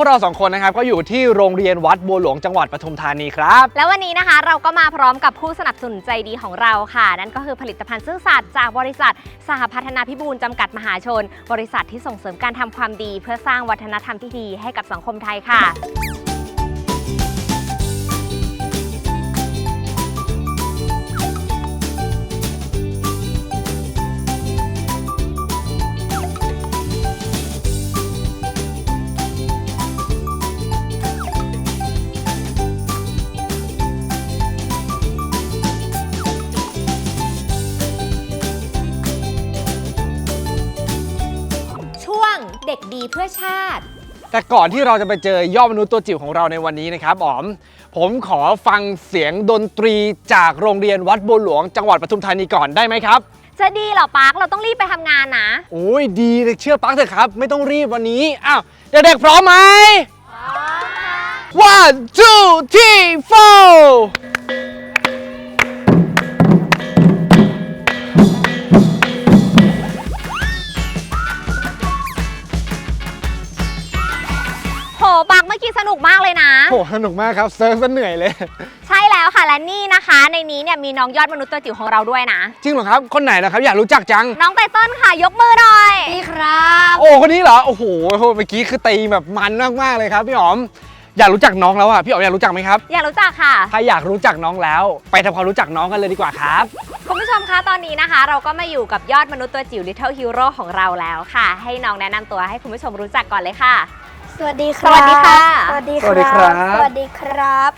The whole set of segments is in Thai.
วกเราสองคนนะครับก็อยู่ที่โรงเรียนวัดบัวหลวงจังหวัดปทุมธานีครับ แล้ววันนี้นะคะเราก็มาพร้อมกับผู้สนับสนุนใจดีของเราค่ะ นั่นก็คือผลิตภัณฑ์ซื่อสัตย์จากบริษัท สหพัฒนาพิบูลจำกัดมหาชน บริษัทที่ส่งเสริมการทำความดี เพื่อสร้างวัฒนธรรมที่ดีให้กับสังคมไทยค่ะ แต่ก่อนที่เราจะไปเจอยอดมนุษย์ตัวจิ๋วของเราในวันนี้นะครับอ๋อม ผมขอฟังเสียงดนตรีจากโรงเรียนวัดบัวหลวงจังหวัดปทุมธานีก่อนได้ไหมครับ จะดีเหรอปาร์คเราต้องรีบไปทำงานนะ โอ้ยดีเลยเชื่อปักเถอะครับ ไม่ต้องรีบวันนี้อ้าวเด็กๆพร้อมไหม one two three four ปาร์คเมื่อกี้สนุกมากเลยนะโอ้สนุกมากครับเซิร์ฟซะเหนื่อยเลย ใช่แล้วค่ะและนี่นะคะ ในนี้เนี่ยมีน้องยอดมนุษย์ตัวจิ๋วของเราด้วยนะ จริงเหรอครับ คนไหนนะครับ อยากรู้จักจัง น้องไตเติ้ลค่ะยกมือหน่อยนี่ครับ โอ้คนนี้เหรอโอ้โหเมื่อกี้คือตีแบบมันมากๆเลยครับพี่อ๋อมอยากรู้จักน้องแล้วอะพี่อ๋อมอยากรู้จักไหมครับ อยากรู้จักค่ะ ถ้าอยากรู้จักน้องแล้ว ไปทำความรู้จักน้องกันเลยดีกว่าครับ คุณผู้ชมคะตอนนี้นะคะ เราก็มาอยู่กับยอดมนุษย์ตัวจิ๋ว Little Hero ของเราแล้วค่ะ ให้น้องแนะนำตัวให้คุณผู้ชมรู้จักก่อนเลยค่ะ สวัสดีครับ สวัสดีค่ะ สวัสดีสวัสดีครับสวัสดีครับ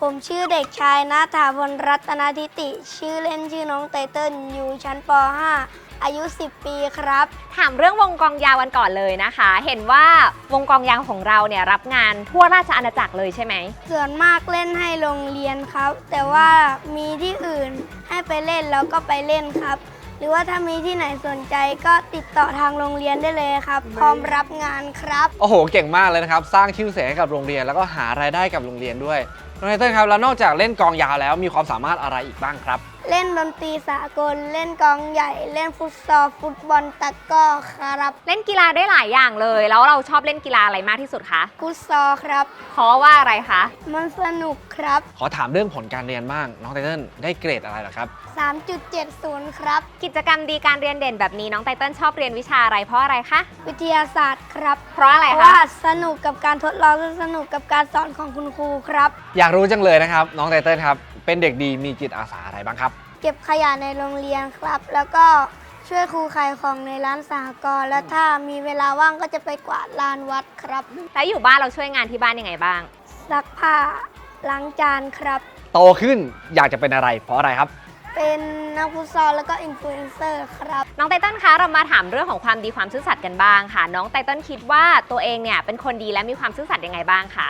ผมชื่อเด็กชายนาถาพลรัตนาธิติ ชื่อเล่นชื่อน้องไตเติ้ลอยู่ชั้นป .5 อายุ 10 ปีครับ ถามเรื่องวงกองยาวกันก่อนเลยนะคะ เห็นว่าวงกองยาวของเราเนี่ยรับงานทั่วราชอาณาจักรเลยใช่ไหม ส่วนมากเล่นให้โรงเรียนครับ แต่ว่ามีที่อื่นให้ไปเล่นแล้วก็ไปเล่นครับห รือว่าถ้ามีที่ไหนสนใจก็ติดต่อทางโรงเรียนได้เลยครับ พร้อมรับงานครับ โอ้โห เก่งมากเลยนะครับ สร้างชื่อเสียงให้กับโรงเรียน แล้วก็หารายได้กับโรงเรียนด้วยน้องไนเติ้ลครับแล้วนอกจากเล่นกลองยาวแล้วมีความสามารถอะไรอีกบ้างครับ เล่นดนตรีสากล เล่นกลองใหญ่ เล่นฟุตซอล ฟุตบอล ตะกร้อครับเล่นกีฬาได้หลายอย่างเลย แล้วเราชอบเล่นกีฬาอะไรมากที่สุดคะฟุตซอลครับ เพราะว่าอะไรคะ มันสนุกครับ ขอถามเรื่องผลการเรียนบ้าง น้องไตเติ้ลได้เกรดอะไรเหรอครับ 3.70 ครับ กิจกรรมดีการเรียนเด่นแบบนี้น้องไตเติ้ลชอบเรียนวิชาอะไรเพราะอะไรคะวิทยาศาสตร์ครับเพราะอะไรเพราะคะว่าสนุกกับการทดลองและสนุกกับการสอนของคุณครูครับ อยากรู้จังเลยนะครับ น้องไตเติ้ลครับ เป็นเด็กดีมีจิตอาสาอะไรบ้างครับ เก็บขยะในโรงเรียนครับ แล้วก็ช่วยครูขายของในร้านสหกรณ์และถ้ามีเวลาว่างก็จะไปกวาดลานวัดครับ แล้วอยู่บ้านเราช่วยงานที่บ้านยังไงบ้าง ซักผ้าล้างจานครับ โตขึ้นอยากจะเป็นอะไร เพราะอะไรครับ เป็นนักฟุตซอลแล้วก็อินฟลูเอนเซอร์ครับ น้องไตเติ้ลคะเรามาถามเรื่องของความดีความซื่อสัตย์กันบ้างค่ะ น้องไตเติ้ลคิดว่าตัวเองเนี่ยเป็นคนดีและมีความซื่อสัตย์ยังไงบ้างคะ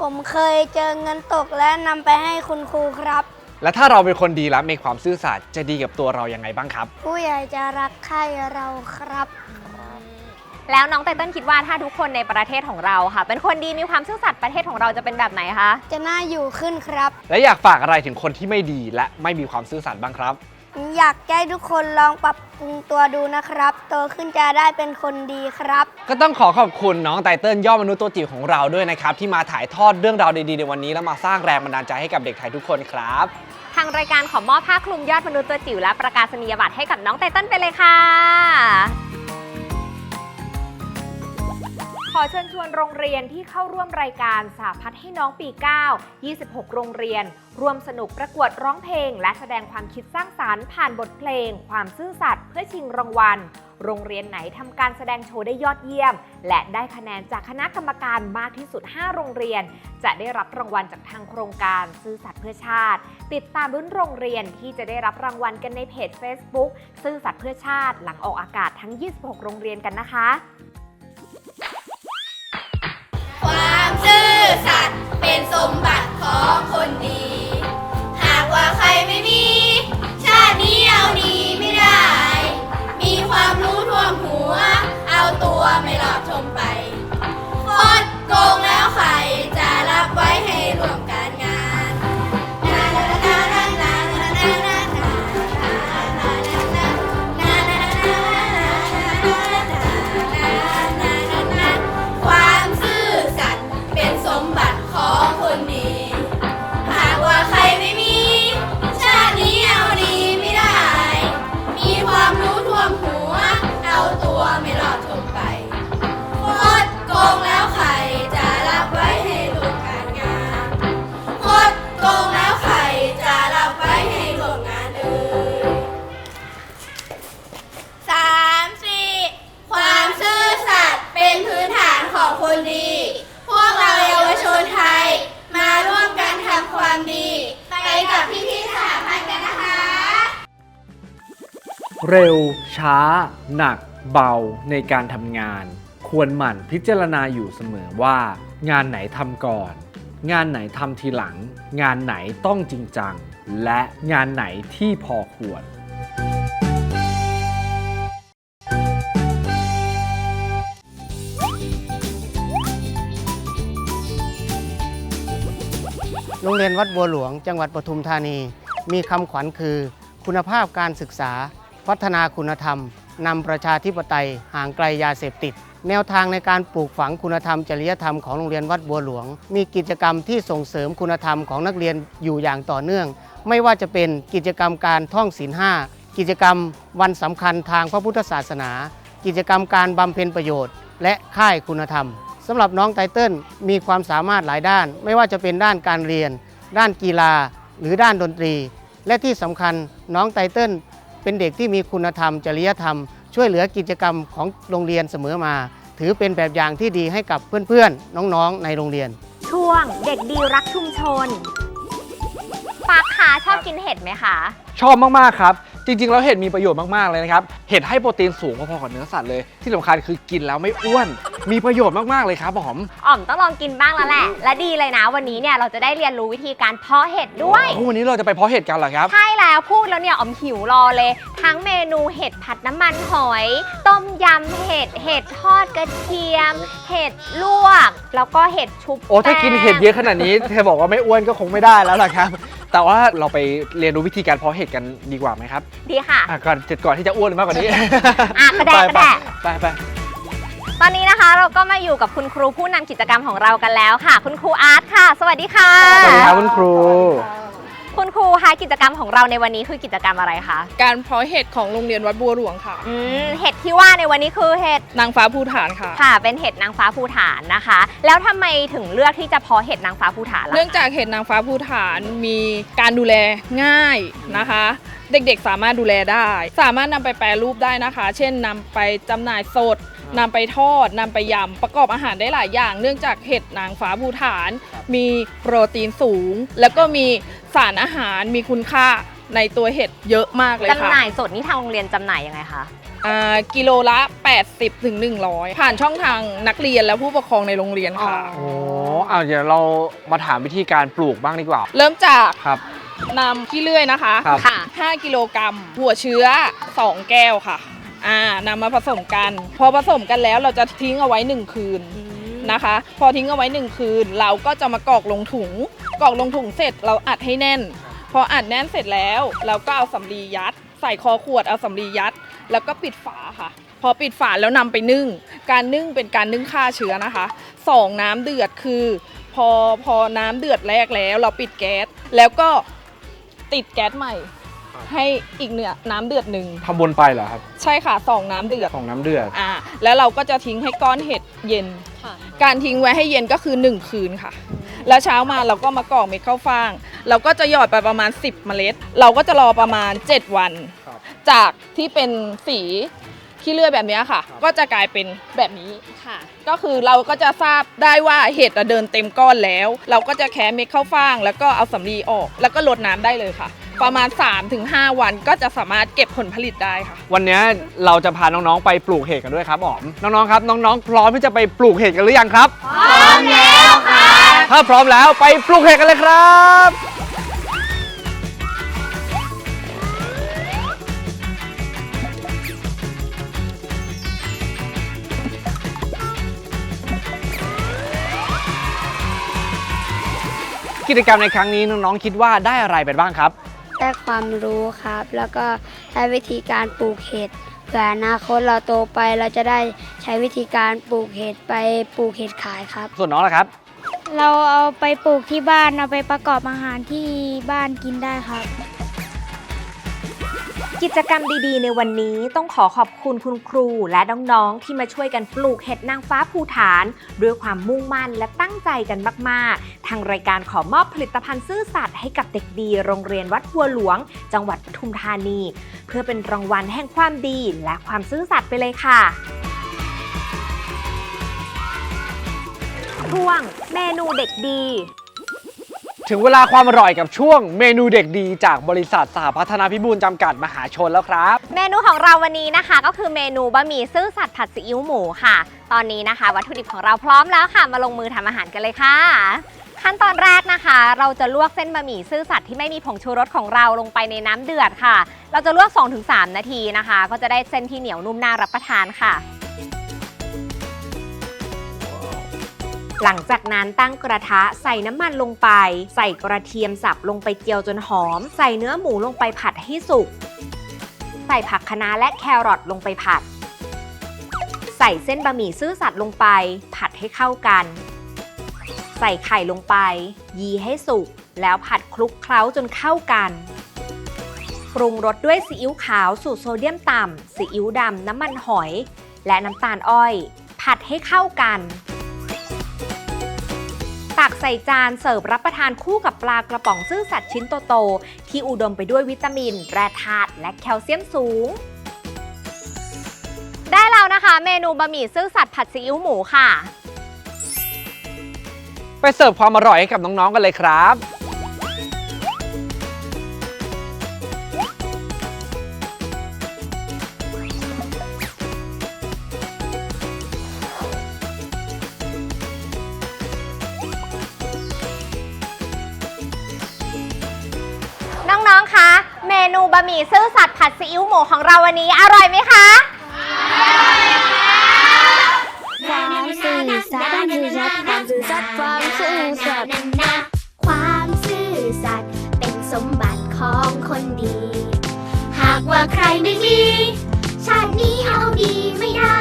ผมเคยเจอเงินตกและนำไปให้คุณครูครับ และถ้าเราเป็นคนดีและมีความซื่อสัตย์จะดีกับตัวเรายังไงบ้างครับ ผู้ใหญ่จะรักใคร่เราครับ แล้วน้องไตเติ้ลคิดว่าถ้าทุกคนในประเทศของเราค่ะ เป็นคนดีมีความซื่อสัตย์ประเทศของเราจะเป็นแบบไหนคะจะน่าอยู่ขึ้นครับ และอยากฝากอะไรถึงคนที่ไม่ดีและไม่มีความซื่อสัตย์บ้างครับ อยากให้ทุกคนลองปรับปรุงตัวดูนะครับ โตขึ้นจะได้เป็นคนดีครับ ก็ต้องขอขอบคุณน้องไตเติ้ลย่อมนุษย์ตัวจิ๋วของเราด้วยนะครับ ที่มาถ่ายทอดเรื่องราวดีๆในวันนี้ แล้วมาสร้างแรงบันดาลใจให้กับเด็กไทยทุกคนครับ ทางรายการขอมอบผ้าคลุมยอดมนุษย์ตัวจิ๋วและประกาศนียบัตรให้กับน้องไตเติ้ลไปเลยค่ะ ขอเชิญชวนโรงเรียนที่เข้าร่วมรายการสาพัฒให้น้องปี 9 26 โรงเรียน ร่วมสนุกประกวดร้องเพลง และแสดงความคิดสร้างสารรค์ผ่านบทเพลง ความซื่อสัตย์เพื่อชิงรางวัล โรงเรียนไหนทำการแสดงโชว์ได้ยอดเยี่ยม และได้คะแนนจากคณะกรรมการมากที่สุด 5 โรงเรียน จะได้รับรางวัลจากทางโครงการซื่อสัตย์เพื่อชาติ ติดตามรุ่นโรงเรียนที่จะได้รับรางวัลกันในเพจ Facebook ซื่อสัตย์เพื่อชาติ หลังออกอากาศทั้ง 26 โรงเรียนกันนะคะ ความซื่อสัตย์เป็นสมบัติของคนดี หากว่าใครไม่มี ชาตินี้เอานี่ con เร็ว ช้า หนัก เบาในการทำงาน ควรหมั่นพิจารณาอยู่เสมอว่า งานไหนทำก่อน งานไหนทำทีหลัง งานไหนต้องจริงจัง และงานไหนที่พอควรโรงเรียนวัดบัวหลวงจังหวัดปทุมธานี มีคำขวัญคือ คุณภาพการศึกษา พัฒนาคุณธรรมนำประชาธิปไตยห่างไกลยาเสพติด แนวทางในการปลูกฝังคุณธรรม จริยธรรมของโรงเรียนวัดบัวหลวง มีกิจกรรมที่ส่งเสริมคุณธรรมของนักเรียนอยู่อย่างต่อเนื่อง ไม่ว่าจะเป็นกิจกรรมการท่องศีลห้ากิจกรรมวันสำคัญทางพระพุทธศาสนา กิจกรรมการบำเพ็ญประโยชน์ และค่ายคุณธรรมสำหรับน้องไตเติ้ลมีความสามารถหลายด้าน ไม่ว่าจะเป็นด้านการเรียน ด้านกีฬา หรือด้านดนตรี และที่สำคัญน้องไตเติ้ล เป็นเด็กที่มีคุณธรรม จริยธรรม ช่วยเหลือกิจกรรมของโรงเรียนเสมอมา ถือเป็นแบบอย่างที่ดีให้กับเพื่อนๆ น้องๆ ในโรงเรียน ช่วงเด็กดีรักชุมชนปาร์คคะชอบกินเห็ดไหมคะ ชอบมาก ๆ ครับ จริงๆแล้วเห็ดมีประโยชน์มากๆเลยนะครับ เห็ดให้โปรตีนสูงพอๆกับเนื้อสัตว์เลย ที่สำคัญคือกินแล้วไม่อ้วน มีประโยชน์มากๆเลยครับหอมอ่อมต้องลองกินบ้างแล้วแหละ และดีเลยนะ วันนี้เนี่ยเราจะได้เรียนรู้วิธีการเพาะเห็ดด้วยโอ้วันนี้เราจะไปเพาะเห็ดกันเหรอครับ ใช่แล้วพูดแล้วเนี่ยออมหิวรอเลย ทั้งเมนูเห็ดผัดน้ำมันหอย ต้มยำเห็ดเห็ดทอดกระเทียม เห็ดลวก แล้วก็เห็ดชุบโอ้ถ้ากินเห็ดเยแป้งอะขนาดนี้เธอบอกว่าไม่อ้วนก็คงไม่ได้แล้วล่ะครับ แต่ว่าเราไปเรียนรู้วิธีการเพาะเห็ดกันดีกว่าไหมครับดีค่ะ อะก่อนเจ็ดก่อนที่จะอ้วนมากกว่านี้ อะกระแดะไปกระแดะ ไปไป ตอนนี้นะคะเราก็มาอยู่กับคุณครูผู้นำกิจกรรมของเรากันแล้วค่ะ คุณครูอาร์ตค่ะ สวัสดีค่ะ สวัสดีครับคุณครูคุ ณครูคะกิจกรรมของเราในวันนี้คือกิจกรรมอะไรคะการเพาะเห็ดของโรงเรียนวัดบัวหลวงค่ะ อืมเห็ดที่ว่าในวันนี้คือเห็ดนางฟ้าภูฐานค่ะ ค่ะ เป็นเห็ดนางฟ้าภูฐานนะคะ แล้วทำไมถึงเลือกที่จะเพาะเห็ดนางฟ้าภูฐานล่ะ เนื่องจากเห็ดนางฟ้าภูฐานมีการดูแลง่ายนะคะ เด็กๆสามารถดูแลได้ สามารถนำไปแปรรูปได้นะคะ เช่นนำไปจำหน่ายสด นำไปทอดนำไปยำประกอบอาหารได้หลายอย่าง เนื่องจากเห็ดนางฟ้าภูฐาน มีโปรตีนสูง แล้วก็มีสารอาหารมีคุณค่าในตัวเห็ดเยอะมากเลยจำค่ะหน่ายสดนี่ทางโรงเรียนจำหน่ายยังไงคะอ่ากิโลละ 80ถึง100 ผ่านช่องทางนักเรียนและผู้ปกครองในโรงเรียนค่ะ โอ้เอาเดี๋ยวเรามาถามวิธีการปลูกบ้างดีกว่า เริ่มจากครับ นำขี้เลื่อยนะคะครับค่ะ 5 กิโลกรัมหัวเชื้อ 2 แก้วค่ะ อ่านำมาผสมกัน พอผสมกันแล้วเราจะทิ้งเอาไว้ 1 คืนนะคะ พอทิ้งเอาไว้ 1 คืน เราก็จะมากรอกลงถุงกรอกลงถุงเสร็จเราอัดให้แน่น พออัดแน่นเสร็จแล้ว เราก็เอาสำลียัด ใส่คอขวดเอาสำลียัด แล้วก็ปิดฝาค่ะ พอปิดฝาแล้วนำไปนึ่ง การนึ่งเป็นการนึ่งฆ่าเชื้อนะคะสองน้ำเดือดคือ พอพอน้ำเดือดแรกแล้ว เราปิดแก๊สแล้วก็ติดแก๊สใหม่ ให้อีกเนื้อน้ำเดือดหนึ่งทำบนไปเหรอครับใช่ค่ะสองน้ำเดือดของน้ำเดือด อ่าแล้วเราก็จะทิ้งให้ก้อนเห็ดเย็นการทิ้งไว้ให้เย็นก็คือ 1 คืนค่ะ แล้วเช้ามาเราก็มากรอกเม็ดข้าวฟ่าง เราก็จะหยอดไปประมาณ 10 เมล็ด เราก็จะรอประมาณ 7 วัน ครับ จากที่เป็นสี ขี้เลื่อยแบบเนี้ยค่ะ ก็จะกลายเป็นแบบนี้ค่ะ ก็คือเราก็จะทราบได้ว่าเห็ดอะเดินเต็มก้อนแล้ว เราก็จะแคะเม็ดข้าวฟ่าง แล้วก็เอาสำลีออก แล้วก็ลดน้ำได้เลยค่ะ ประมาณ 3-5 วันก็จะสามารถเก็บผลผลิตได้ค่ะ วันนี้เราจะพาน้องๆไปปลูกเห็ดกันด้วยครับอ๋อมน้องๆครับน้องๆ พร้อมที่จะไปปลูกเห็ดกันหรือยังครับพร้อมแล้วค่ะถ้าพร้อมแล้วไปปลูกเห็ดกันเลยครับ กิจกรรมในครั้งนี้น้องๆคิดว่าได้อะไรไปบ้างครับ ได้ความรู้ครับ แล้วก็ได้วิธีการปลูกเห็ดเผื่ออนาคตเราโตไปเราจะได้ใช้วิธีการปลูกเห็ดไปปลูกเห็ดขายครับ ส่วนน้องล่ะครับ เราเอาไปปลูกที่บ้านเอาไปประกอบอาหารที่บ้านกินได้ครับ กิจกรรมดีๆ ในวันนี้ต้องขอขอบคุณคุณครูและน้องๆ ที่มาช่วยกันปลูกเห็ดนางฟ้าภูฐาน ด้วยความมุ่งมั่นและตั้งใจกันมากๆ ทางรายการขอมอบผลิตภัณฑ์ซื่อสัตย์ให้กับเด็กดี โรงเรียนวัดบัวหลวง จังหวัดปทุมธานี เพื่อเป็นรางวัลแห่งความดีและความซื่อสัตย์ไปเลยค่ะช่วงเมนูเด็กดี ถึงเวลาความอร่อยกับช่วงเมนูเด็กดีจากบริษัทสหพัฒนาพิบูลจำกัดมหาชนแล้วครับ เมนูของเราวันนี้นะคะ ก็คือเมนูบะหมี่ซื่อสัตย์ผัดซีอิ๊วหมูค่ะ ตอนนี้นะคะ วัตถุดิบของเราพร้อมแล้วค่ะ มาลงมือทำอาหารกันเลยค่ะ ขั้นตอนแรกนะคะ เราจะลวกเส้นบะหมี่ซื่อสัตย์ที่ไม่มีผงชูรสของเราลงไปในน้ำเดือดค่ะ เราจะลวก 2-3 นาทีนะคะ ก็จะได้เส้นที่เหนียวนุ่มน่ารับประทานค่ะ หลังจากนั้นตั้งกระทะใส่น้ำมันลงไป ใส่กระเทียมสับลงไปเจียวจนหอม ใส่เนื้อหมูลงไปผัดให้สุก ใส่ผักคะน้าและแครอทลงไปผัด ใส่เส้นบะหมี่ซื่อสัตย์ลงไป ผัดให้เข้ากัน ใส่ไข่ลงไป ยีให้สุก แล้วผัดคลุกเคล้าจนเข้ากันปรุงรสด้วยซีอิ๊วขาวสูตรโซเดียมต่ำซีอิ๊วดำน้ำมันหอย และน้ำตาลอ้อย ผัดให้เข้ากัน ตักใส่จานเสิร์ฟรับประทานคู่กับปลากระป๋องซึ่งสัตว์ชิ้นโตๆที่อุดมไปด้วยวิตามิน แร่ธาตุและแคลเซียมสูง ได้แล้วนะคะ เมนูบะหมี่ซึ่งสัตว์ผัดซีอิ๊วหมูค่ะ ไปเสิร์ฟความอร่อยให้กับน้องๆกันเลยครับ น้องๆ คะ เมนูบะหมี่ซื่อสัตย์ผัดซีอิ๊วหมูของเราวันนี้อร่อยไหมคะความซื่อสัตย์ความซื่อสัตย์ความซื่อสัตย์ความซื่อสัตย์ความซื่อสัตย์เป็นสมบัติของคนดี หากว่าใครไม่มีชาตินี้เอาดีไม่ได้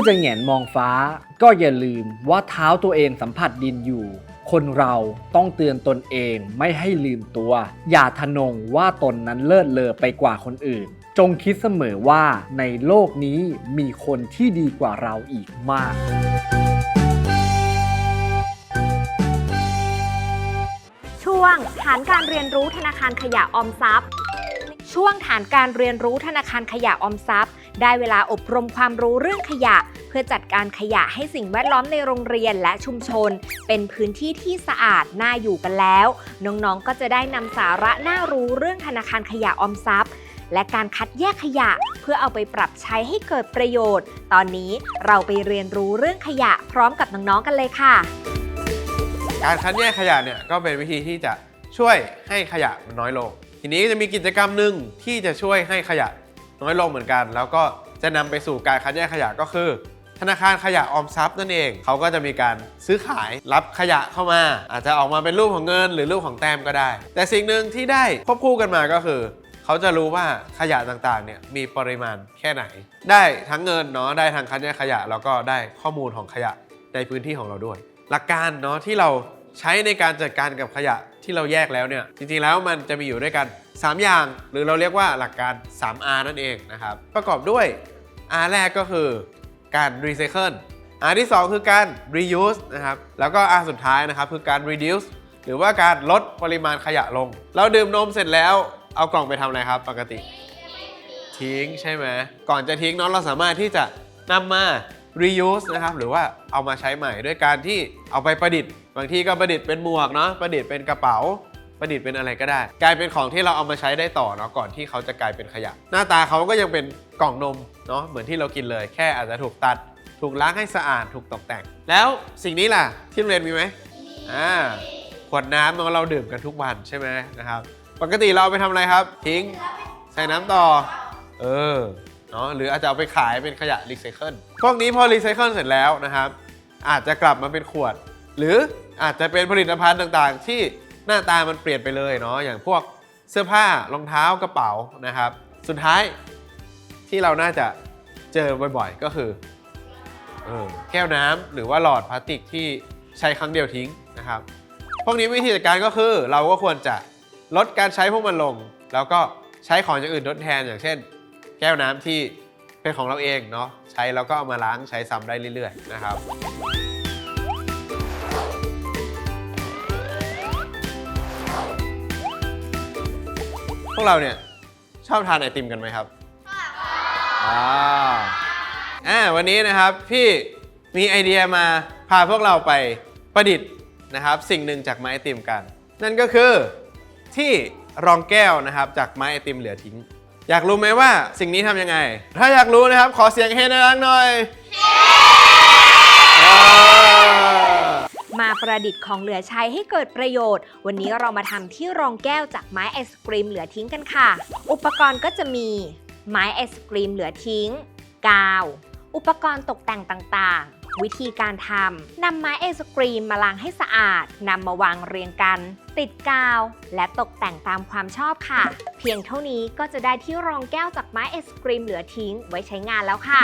อจะแหงนมองฟ้า ก็อย่าลืมว่าเท้าตัวเองสัมผัสดินอยู่ คนเราต้องเตือนตนเองไม่ให้ลืมตัว อย่าทะนงว่าตนนั้นเลิศเลอไปกว่าคนอื่น จงคิดเสมอว่าในโลกนี้มีคนที่ดีกว่าเราอีกมากช่วงฐานการเรียนรู้ธนาคารขยะออมทรัพย์ ช่วงฐานการเรียนรู้ธนาคารขยะออมทรัพย์ ได้เวลาอบรมความรู้เรื่องขยะ เพื่อจัดการขยะให้สิ่งแวดล้อมในโรงเรียนและชุมชน เป็นพื้นที่ที่สะอาดน่าอยู่กันแล้ว น้องๆก็จะได้นำสาระน่ารู้เรื่องธนาคารขยะออมทรัพย์และการคัดแยกขยะ เพื่อเอาไปปรับใช้ให้เกิดประโยชน์ ตอนนี้เราไปเรียนรู้เรื่องขยะพร้อมกับน้องๆกันเลยค่ะ การคัดแยกขยะเนี่ยก็เป็นวิธีที่จะช่วยให้ขยะมันน้อยลง ทีนี้จะมีกิจกรรมหนึ่งที่จะช่วยให้ขยะ น้อยลงเหมือนกัน แล้วก็จะนำไปสู่การคัดแยกขยะก็คือ ธนาคารขยะออมทรัพย์นั่นเองเขาก็จะมีการซื้อขายรับขยะเข้ามา อาจจะออกมาเป็นรูปของเงิน หรือรูปของแต้มก็ได้ แต่สิ่งหนึ่งที่ได้ควบคู่กันมาก็คือเขาจะรู้ว่าขยะต่างๆ เนี่ยมีปริมาณแค่ไหน ได้ทั้งเงินเนาะได้ทั้งคัดแยกขยะ แล้วก็ได้ข้อมูลของขยะในพื้นที่ของเราด้วย หลักการเนาะที่เราใช้ในการจัดการกับขยะ ที่เราแยกแล้วเนี่ยจริงๆแล้วมันจะมีอยู่ด้วยกัน 3 อย่าง หรือเราเรียกว่าหลักการ 3R นั่นเองนะครับ ประกอบด้วย R แรกก็คือการรีไซเคิล R ที่ 2 คือการ reuse นะครับแล้วก็ R สุดท้ายนะครับคือการ reduce หรือว่าการลดปริมาณขยะลง เราดื่มนมเสร็จแล้วเอากล่องไปทำอะไรครับ ปกติ ทิ้งใช่ไหมก่อนจะทิ้งเนาะเราสามารถที่จะนำมา reuse นะครับหรือว่าเอามาใช้ใหม่ด้วยการที่เอาไปประดิษฐ์ บางทีก็ประดิษฐ์เป็นหมวกเนาะประดิษฐ์เป็นกระเป๋า ประดิษฐ์เป็นอะไรก็ได้ กลายเป็นของที่เราเอามาใช้ได้ต่อเนาะก่อนที่เขาจะกลายเป็นขยะ หน้าตาเขาก็ยังเป็นกล่องนมเนาะเหมือนที่เรากินเลย แค่อาจจะถูกตัด ถูกล้างให้สะอาดถูกตกแต่ง แล้วสิ่งนี้ล่ะที่โรงเรียนมีไหมอ่าขวดน้ำเนาะเราดื่มกันทุกวันใช่ไหมนะครับ ปกติเราเอาไปทำอะไรครับ ทิ้ง ใส่น้ำต่อ เออ เนาะหรืออาจจะเอาไปขายเป็นขยะรีไซเคิลพวกนี้พอรีไซเคิลเสร็จแล้วนะครับ อาจจะกลับมาเป็นขวด หรืออาจจะเป็นผลิตภัณฑ์ต่างๆ ที่หน้าตามันเปลี่ยนไปเลยเนาะอย่างพวกเสื้อผ้ารองเท้ากระเป๋านะครับ สุดท้ายที่เราน่าจะเจอบ่อยๆ ก็คือเออแก้วน้ำหรือว่าหลอดพลาสติกที่ใช้ครั้งเดียวทิ้งนะครับ พวกนี้วิธีจัดการก็คือเราก็ควรจะลดการใช้พวกมันลง แล้วก็ใช้ของอย่างอื่นทดแทนอย่างเช่น แก้วน้ำที่เป็นของเราเองเนาะใช้แล้วก็เอามาล้างใช้ซ้ำได้เรื่อยๆนะครับพวกเราเนี่ยชอบทานไอติมกันไหมครับอ่าอ่าวันนี้นะครับพี่มีไอเดียมาพาพวกเราไปประดิษฐ์นะครับ สิ่งหนึ่งจากไม้ไอติมกัน นั่นก็คือที่รองแก้วนะครับจากไม้ไอติมเหลือทิ้ง อยากรู้ไหมว่าสิ่งนี้ทำยังไง ถ้าอยากรู้นะครับ ขอเสียงเฮดังหน่อยมาประดิษฐ์ของเหลือใช้ให้เกิดประโยชน์ วันนี้เรามาทำที่รองแก้วจากไม้ไอศกรีมเหลือทิ้งกันค่ะ อุปกรณ์ก็จะมีไม้ไอศกรีมเหลือทิ้ง กาว อุปกรณ์ตกแต่งต่างๆ วิธีการทำนำไม้ไอศกรีมมาล้างให้สะอาดนำมาวางเรียงกัน ติดกาว และตกแต่งตามความชอบค่ะ เพียงเท่านี้ก็จะได้ที่รองแก้วจากไม้ไอศกรีมเหลือทิ้งไว้ใช้งานแล้วค่ะ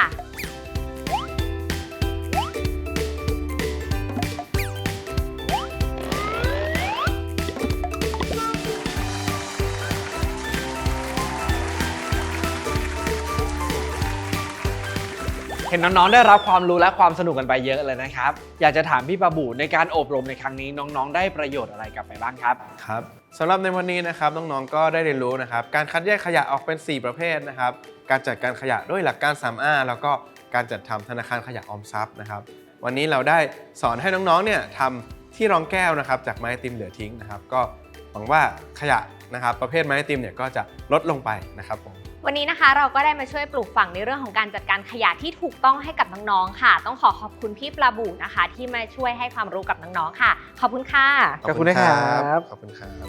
ห็นน้องๆได้รับความรู้และความสนุกกันไปเยอะเลยนะครับ อยากจะถามพี่ปาบูในการอบรมในครั้งนี้น้องๆ ได้ประโยชน์อะไรกลับไปบ้างครับ ครับสำหรับในวันนี้นะครับน้องๆก็ได้เรียนรู้นะครับ การคัดแยกขยะออกเป็น 4 ประเภทนะครับ การจัดการขยะด้วยหลักการ 3R แล้วก็การจัดทำธนาคารขยะออมทรัพย์นะครับ วันนี้เราได้สอนให้น้องๆเนี่ยทำที่รองแก้วนะครับ จากไม้ติมเหลือทิ้งนะครับ ก็หวังว่าขยะนะครับ ประเภทไม้ติมเนี่ยก็จะลดลงไปนะครับผม วันนี้นะคะเราก็ได้มาช่วยปลูกฝังในเรื่องของการจัดการขยะที่ถูกต้องให้กับน้องๆค่ะ ต้องขอขอบคุณพี่ปลาบูนะคะ ที่มาช่วยให้ความรู้กับน้องๆค่ะ ขอบคุณค่ะ ขอบคุณนะครับขอบคุณครับ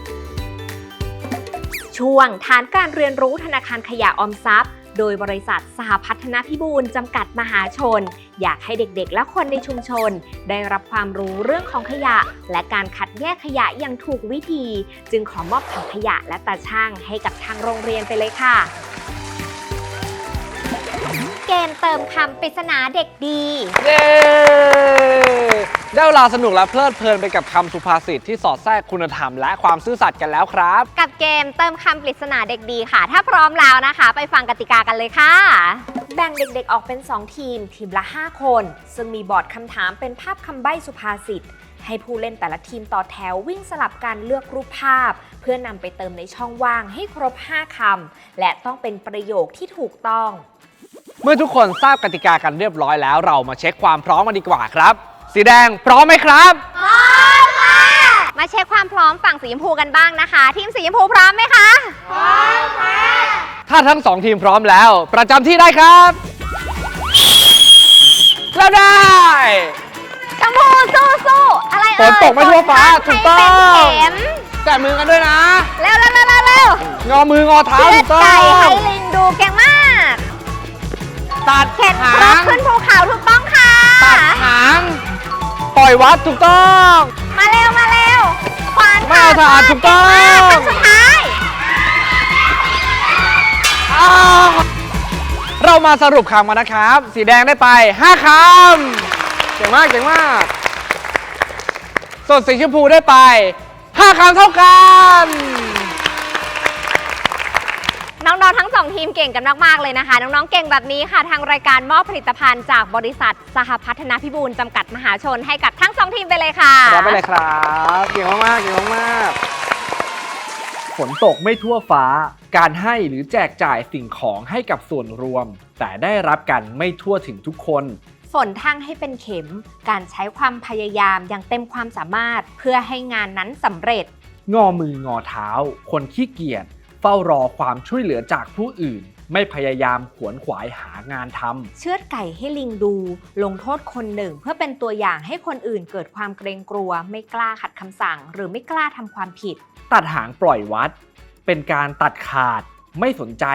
ช่วงฐานการเรียนรู้ธนาคารขยะออมทรัพย์ โดยบริษัทสหพัฒนพิบูลจำกัดมหาชน อยากให้เด็กๆ และคนในชุมชน ได้รับความรู้เรื่องของขยะ และการคัดแยกขยะอย่างถูกวิธี จึงขอมอบถังขยะและตาช่างให้กับทางโรงเรียนไปเลยค่ะ เกมเติมคำปริศนาเด็กดี เย้ได้เวลาสนุกและเพลิดเพลินไปกับคำสุภาษิตที่สอดแทรกคุณธรรมและความซื่อสัตย์กันแล้วครับ กับเกมเติมคำปริศนาเด็กดีค่ะ ถ้าพร้อมแล้วนะคะ ไปฟังกติกากันเลยค่ะ แบ่งเด็กๆออกเป็น 2 ทีม ทีมละ 5 คน ซึ่งมีบอร์ดคำถามเป็นภาพคำใบ้สุภาษิต ให้ผู้เล่นแต่ละทีมต่อแถววิ่งสลับการเลือกรูปภาพ เพื่อนำไปเติมในช่องว่างให้ครบ 5คำและต้องเป็นประโยคที่ถูกต้อง เมื่อทุกคนทราบกติกากันเรียบร้อยแล้ว เรามาเช็คความพร้อมกันดีกว่าครับ สีแดงพร้อมไหมครับมาเช็คความพร้อมฝั่งสีชมพูกันบ้างนะคะ ทีมสีชมพูพร้อมไหมคะถ้าทั้งสองทีมพร้อมแล้ว ประจำที่ได้ครับเริ่มได้ชมพูสู้สู้ๆอะไรฝเอ่ยนตกไม่ทั่วฟ้าฝถูนกต้อง ให้เป็นเข็มแตะมือกันด้วยนะ เร็วเร็วเร็วเร็วเร็วงอมือ งอเท้าเลือถูดกต้อไก่ให้งลิงดูเก่งมาก ตัดเข็นหาครกงขึ้นภูเขาถูกต้องค่ะ ตัดหาง ปล่อยวัดถูกต้อง มาเร็วมาเร็วควานไม่เอาสะอาดถูกต้องเก่มากครั้งสุดท้าย อ้าวเรามาสรุปคำกันนะครับ สีแดงได้ไป 5คำเก่งมากเก่งมาก ส่วนสีชมพูได้ไป 5คำเท่ากัน น้องๆทั้งสองทีมเก่งกันมากๆเลยนะคะ น้องๆเก่งแบบนี้ค่ะ ทางรายการมอบผลิตภัณฑ์จากบริษัทสหพัฒนพิบูลจำกัดมหาชนให้กับทั้งสองทีมไปเลยค่ะ รับไปเลยครับเก่งมากๆเก่งมากๆฝนตกไม่ทั่วฟ้า การให้หรือแจกจ่ายสิ่งของให้กับส่วนรวม แต่ได้รับกันไม่ทั่วถึงทุกคน ฝนทั้งให้เป็นเข็ม การใช้ความพยายามอย่างเต็มความสามารถ เพื่อให้งานนั้นสำเร็จ งอมืองอเท้า คนขี้เกียจ เฝ้ารอความช่วยเหลือจากผู้อื่น ไม่พยายามขวนขวายหางานทำ เชือดไก่ให้ลิงดู ลงโทษคนหนึ่งเพื่อเป็นตัวอย่างให้คนอื่นเกิดความเกรงกลัว ไม่กล้าขัดคำสั่ง หรือไม่กล้าทำความผิด ตัดหางปล่อยวัด เป็นการตัดขาด ไม่สนใจ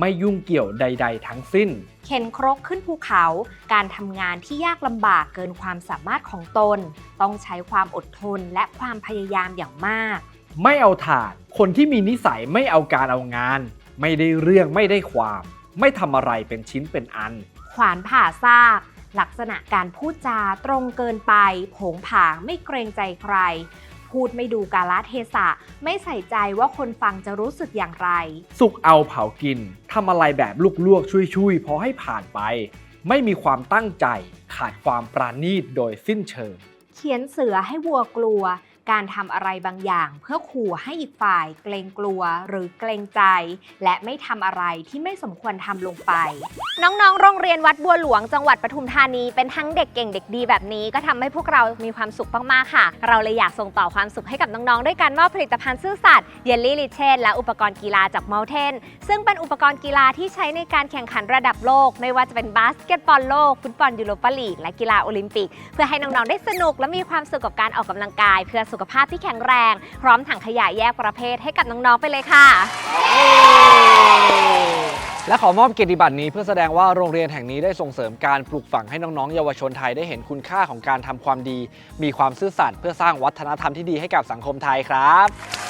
ไม่ยุ่งเกี่ยวใด ๆ ทั้งสิ้น เข็นครกขึ้นภูเขา การทำงานที่ยากลำบากเกินความสามารถของตน ต้องใช้ความอดทนและความพยายามอย่างมาก ไม่เอาถาดคนที่มีนิสัยไม่เอาการเอางาน ไม่ได้เรื่องไม่ได้ความ ไม่ทำอะไรเป็นชิ้นเป็นอัน ขวานผ่าซาก ลักษณะการพูดจาตรงเกินไปโผงผางไม่เกรงใจใคร พูดไม่ดูกาลเทศะ ไม่ใส่ใจว่าคนฟังจะรู้สึกอย่างไร สุกเอาเผากินทำอะไรแบบลวกๆช่วยๆพอให้ผ่านไป ไม่มีความตั้งใจ ขาดความปราณีตโดยสิ้นเชิง เขียนเสือให้วัวกลัว การทำอะไรบางอย่าง เพื่อขู่ให้อีกฝ่าย เกรงกลัวหรือเกรงใจ และไม่ทำอะไรที่ไม่สมควรทำลงไป น้องๆ โรงเรียนวัดบัวหลวงจังหวัดปทุมธานีเป็นทั้งเด็กเก่งเด็กดีแบบนี้ ก็ทำให้พวกเรามีความสุขมากๆค่ะ เราเลยอยากส่งต่อความสุขให้กับน้องๆ ด้วยการมอบผลิตภัณฑ์ซื่อสัตย์เยลลี่ลิเชนและอุปกรณ์กีฬาจาก Mountain ซึ่งเป็นอุปกรณ์กีฬาที่ใช้ในการแข่งขันระดับโลก ไม่ว่าจะเป็นบาสเกตบอลโลกฟุตบอลยูโรปาลีกและกีฬาโอลิมปิก เพื่อให้น้องๆได้สนุกและมีความสุขกับการออกกำลังกายเพื่อสุขภาพที่แข็งแรง พร้อมถังขยะแยกประเภทให้กับน้อง ๆ ไปเลยค่ะ และขอมอบเกียรติบัตรนี้เพื่อแสดงว่าโรงเรียนแห่งนี้ได้ส่งเสริมการปลูกฝังให้น้องๆ เยาวชนไทยได้เห็นคุณค่าของการทำความดี มีความซื่อสัตย์เพื่อสร้างวัฒนธรรมที่ดีให้กับสังคมไทยครับ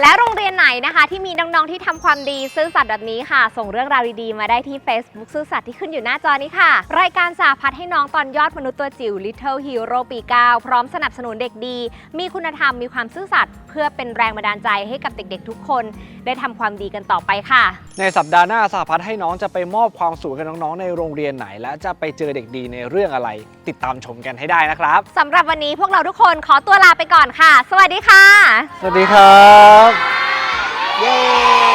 และโรงเรียนไหนนะคะ ที่มีน้องๆที่ทำความดีซื่อสัตย์แบบนี้ค่ะ ส่งเรื่องราวดีๆ มาได้ที่ Facebook ซื่อสัตย์ที่ขึ้นอยู่หน้าจอนี้ค่ะ รายการสาพัฒน์ให้น้องตอนยอดมนุษย์ตัวจิ๋ว Little Hero ปี 9 พร้อมสนับสนุนเด็กดี มีคุณธรรมมีความซื่อสัตย์เพื่อเป็นแรงบันดาลใจให้กับเด็กๆ ทุกคน ได้ทำความดีกันต่อไปค่ะ ในสัปดาห์หน้าสหพัฒน์ให้น้องจะไปมอบความสุขให้น้องๆในโรงเรียนไหน และจะไปเจอเด็กดีในเรื่องอะไร ติดตามชมกันให้ได้นะครับสำหรับวันนี้พวกเราทุกคนขอตัวลาไปก่อนค่ะ สวัสดีค่ะ สวัสดีครับ dog. Yay!